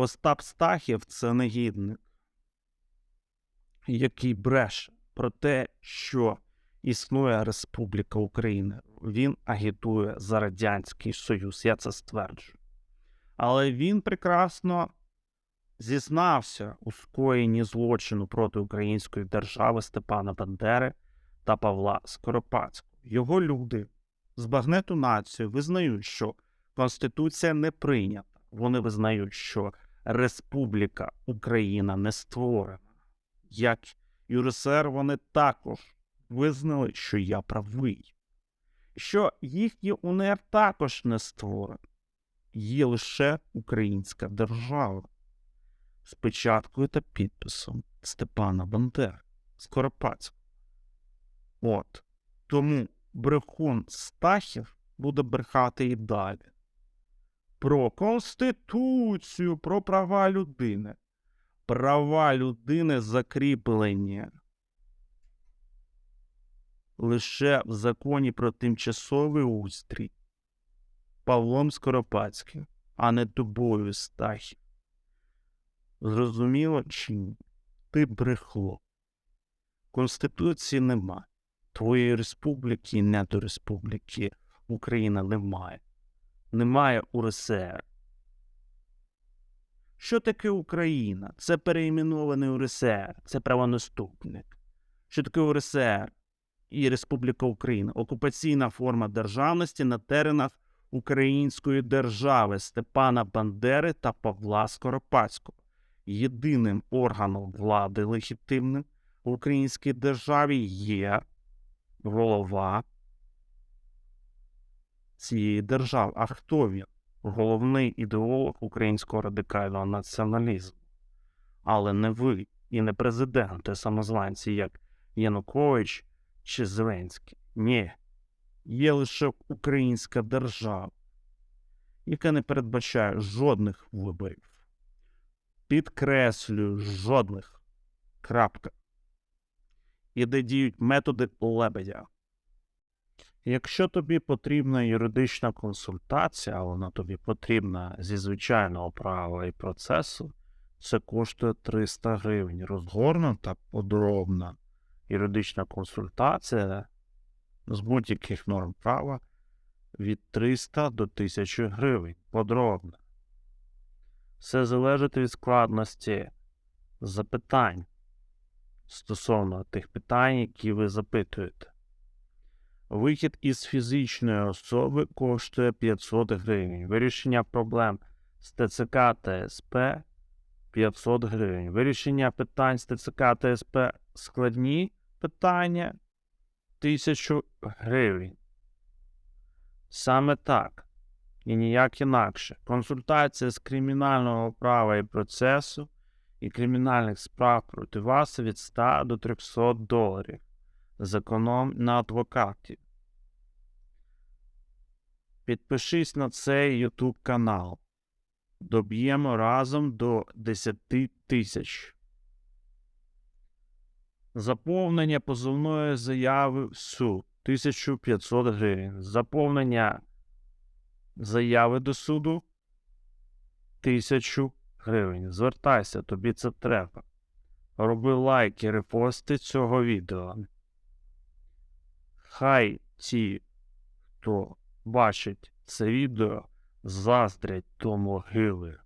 Остап Стахів це негідник, який бреше про те, що існує Республіка Україна. Він агітує за Радянський Союз, я це стверджую. Але він прекрасно зізнався у скоєнні злочину проти української держави Степана Бандери та Павла Скоропадського. Його люди з багнету націю визнають, що Конституція не прийнята. Вони визнають, що Республіка Україна не створена. Як ЮРСР вони також визнали, що я правий, що їхній УНР також не створений. Є лише українська держава з печаткою та підписом Степана Бандери Скоропадського. От тому брехун Стахів буде брехати і далі. Про Конституцію, про права людини. Права людини закріплені лише в законі про тимчасовий устрій Павлом Скоропадським, а не тобою Стахів. Зрозуміло чи ні? Ти брехло. Конституції нема. Твоєї республіки, не до республіки Україна немає. Немає УРСР. Що таке Україна? Це переіменований УРСР, це правонаступник. Що таке УРСР і Республіка Україна? Окупаційна форма державності на теренах Української держави Степана Бандери та Павла Скоропадського. Єдиним органом влади легітимним в українській державі є голова цієї держави. А хто він? Головний ідеолог українського радикального націоналізму. Але не ви і не президенти самозванці, як Янукович чи Зеленський. Ні. Є лише українська держава, яка не передбачає жодних виборів. Підкреслюю, жодних. Крапка. І де діють методи лебедя. Якщо тобі потрібна юридична консультація, а вона тобі потрібна зі звичайного права і процесу, це коштує 300 гривень. Розгорнута подробна юридична консультація з будь-яких норм права від 300 до 1000 гривень. Подробна. Все залежить від складності запитань стосовно тих питань, які ви запитуєте. Вихід із фізичної особи коштує 500 гривень. Вирішення проблем з ТЦК та СП 500 гривень. Вирішення питань з ТЦК та СП складні питання 1000 гривень. Саме так. І ніяк інакше. Консультація з кримінального права і процесу і кримінальних справ проти вас від 100 до 300 доларів законом на адвокатів. Підпишись на цей YouTube канал. Доб'ємо разом до 10 тисяч. Заповнення позовної заяви в суд 1500 гривень. Заповнення заяви до суду 1000 гривень. Звертайся, тобі це треба. Роби лайки, репости цього відео. Хай ті, хто бачить це відео, заздрять до могили.